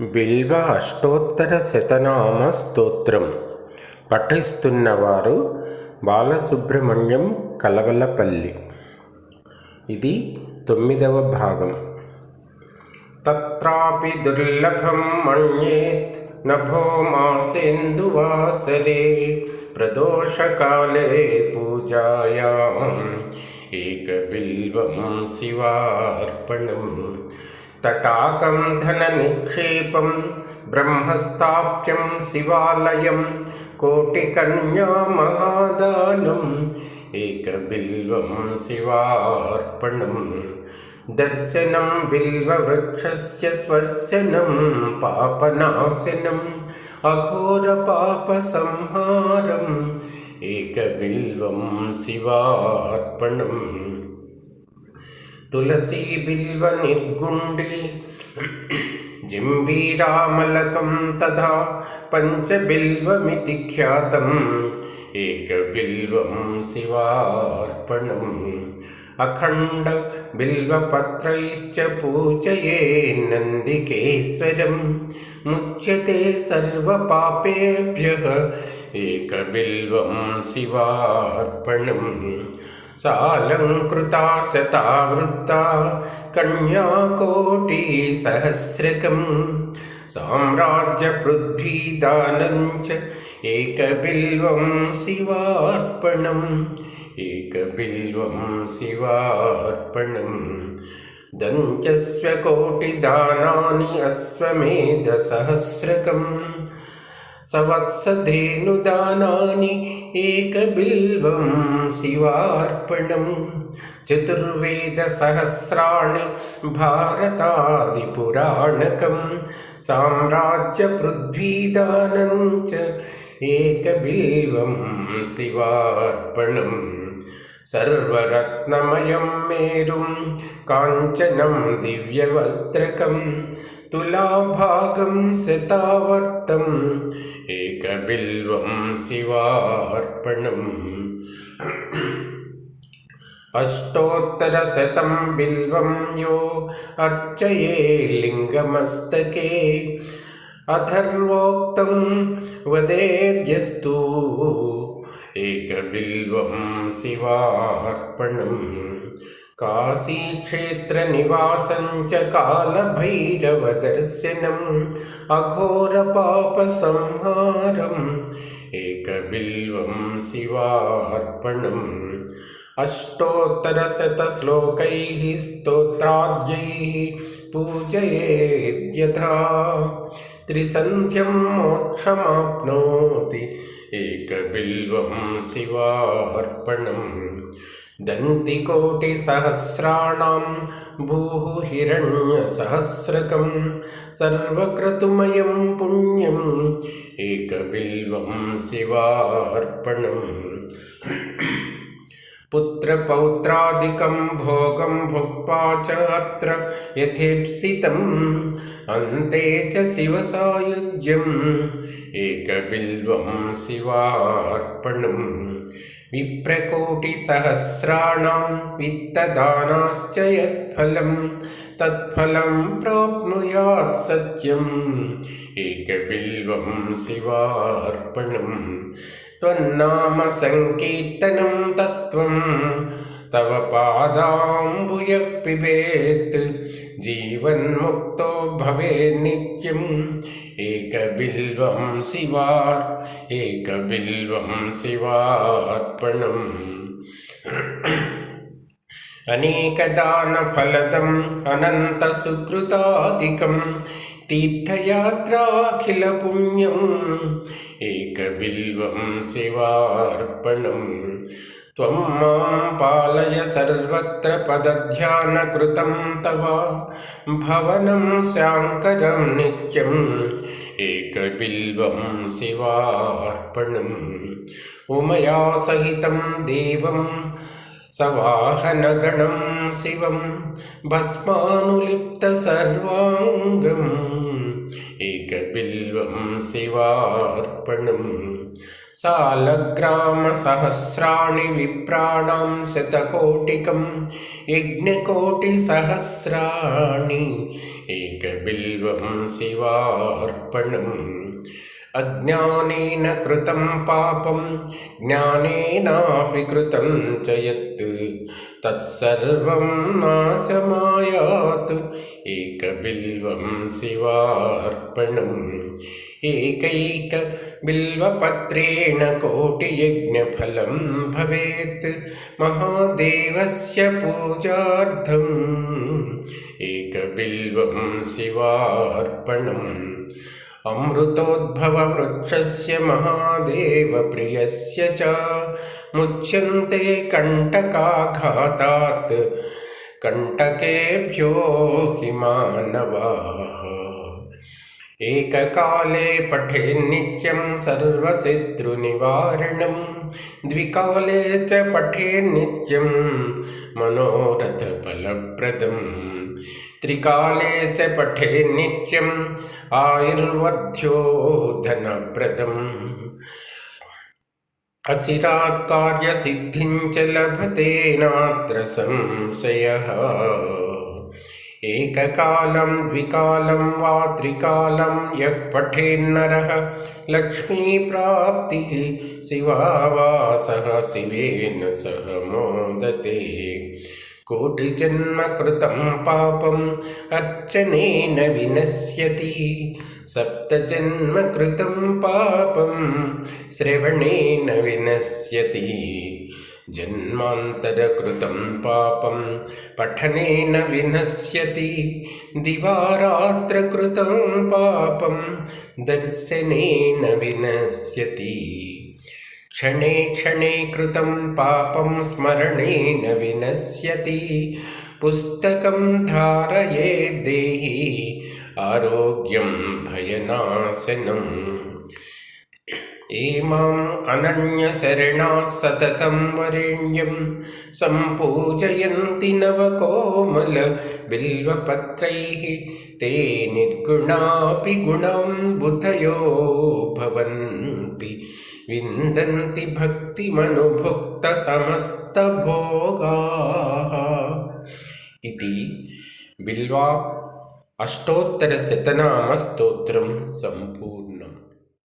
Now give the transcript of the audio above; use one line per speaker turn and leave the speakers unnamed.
బిల్వ అష్టోత్తర శతనామ స్తోత్రం. పఠిస్తున్నవారు బాలసుబ్రహ్మణ్యం కలవలపల్లి. ఇది తొమ్మిదవ భాగం. తత్రాపి దుర్లభం మణ్యేత్ నభో మాసేందువాసరే ప్రదోషకాలే పూజాయాం. ఏకబిల్వం శివార్పణం. तटाकं धननिक्षेपं ब्रह्मस्थाप्यं शिवालयं कोटिकन्यामादानम् एकबिल्वं शिवार्पणं दर्शनं बिल्ववृक्षस्य स्वर्शनं पापनाशनम् अघोरपापसंहारम् एकबिल्वं शिवार्पणम्। തുളസി ബിൽവ നിർഗുണ്ടി ജിംബീരാമലകം തഥാ പഞ്ചബിൽവമിതി ഖ്യാതം ഏകബിൽവം ശിവാർപ്പണം അഖണ്ഡ ബിൽവപത്രൈശ്ച പൂജയേ നന്ദികേശ്വരം മുച്യത്തെ സർവപാപേഭ്യ ഏകബിൽവം ശിവാർപ്പണം सालङ्कृता सता वृत्ता कन्याकोटिसहस्रकं। साम्राज्यपृथ्वीदानं च एकबिल्वं शिवार्पणम् एकपिं शिवार्पणं। दञ्चस्वकोटिदानानि अश्वमेधसहस्रकम्। सवत्सधेनुदानानि एकबिल्वं शिवार्पणं चतुर्वेदसहस्राणि भारतादिपुराणकं साम्राज्यपृथ्वीदानं च एकबिल्वं शिवार्पणम् सर्वरत्नमयं मेरुं काञ्चनं दिव्यवस्त्रकम् तुलाभागं शतावर्तम् एकबिल्वं शिवार्पणम्। अष्टोत्तरशतं बिल्वं यो अर्चये लिङ्गमस्तके अथर्वोक्तं वदेद्यस्तु एकबिल्वं शिवार्पणम्। काशीक्षेत्रनिवासं च कालभैरवदर्शनम् अघोरपापसंहारम् एकबिल्वं शिवार्पणम्। अष्टोत्तरशतश्लोकैः स्तोत्राद्यैः पूजयेद्यथा। त्रिसन्ध्यं मोक्षमाप्नोति एकबिल्वं शिवार्पणम् दन्तिकोटिसहस्राणां भूः हिरण्यसहस्रकं सर्वक्रतुमयं पुण्यम् एकबिल्वं शिवार्पणम् पुत्रपौत्रादिकं भोगं भुक्त्वा च अत्र यथेप्सितम्। अन्ते च शिवसायुज्यम्। एकबिल्वं शिवार्पणम्। विप्रकोटिसहस्राणां वित्तदानाश्च यत्फलं तत्फलं प्राप्नुयात् सत्यम्। एकबिल्वं शिवार्पणम्। त्वन्नाम सङ्कीर्तनं तत्त्वं तव पादाम्बुयः पिबेत्। जीवन्मुक्तो भवेन्नित्यम् एकबिल्वं शिवार् एकबिल्वं शिवार्पणम्। अनेकदानफलदम् अनन्तसुकृतादिकं तीर्थयात्राखिलपुण्यम् एकबिल्वं शिवार्पणम् त्वं मां पालय सर्वत्र पदध्यानकृतं तव भवनं शाङ्करं नित्यम् एकबिल्वं शिवार्पणम्। उमया सहितं देवं सवाहनगणं शिवं भस्मानुलिप्तसर्वाङ्गम् एकबिल्वं शिवार्पणम् सालग्रामसहस्राणि विप्राणां शतकोटिकं यज्ञकोटिसहस्राणि एकबिल्वं शिवार्पणम् अज्ञानेन कृतं पापं ज्ञानेनापि कृतं च यत्। तत्सर्वं नाशमायात् एकबिल्वं शिवार्पणम्। एकैकबिल्वपत्रेण कोटियज्ञफलं भवेत् महादेवस्य पूजार्थम्। एकबिल्वं शिवार्पणम् अमृतोद्भववृक्षस्य महादेवप्रियस्य च मुच्यन्ते कण्टकाघातात्। कण्टकेभ्यो हि मानवाः। एककाले पठेन्नित्यं सर्वशत्रुनिवारणं द्विकाले च पठेन्नित्यं मनोरथफलप्रदम् त्रिकाले च पठेन्नित्यम् आयुर्वर्ध्यो धनप्रदम् अचिरात् कार्यसिद्धिं च लभते नात्र संशयः। एककालं, द्विकालं वा त्रिकालं यः पठेन्नरः लक्ष्मीप्राप्तिः शिवावासः, शिवेन सह मोदते। कोटिजन्मकृतं पापम् अर्चनेन विनश्यति। सप्तजन्मकृतं पापं श्रवणेन विनश्यति। जन्मान्तरकृतं पापं पठनेन विनश्यति। दिवारात्रकृतं पापं दर्शनेन विनश्यति। क्षणे क्षणे कृतं पापं स्मरणेन विनश्यति। पुस्तकं धारये देहि आरोग्यं भयनाशनम् इमाम् अनन्यशरणाः सततं वरेण्यं सम्पूजयन्ति नवकोमलबिल्वपत्रैः ते निर्गुणापि गुणां बुधयो भवन्ति विन्दन्ति भक्तिमनुभुक्तसमस्तभोगाः। इति बिल्वा अष्टोत्तरशतनामस्तोत्रं सम्पूर्णम्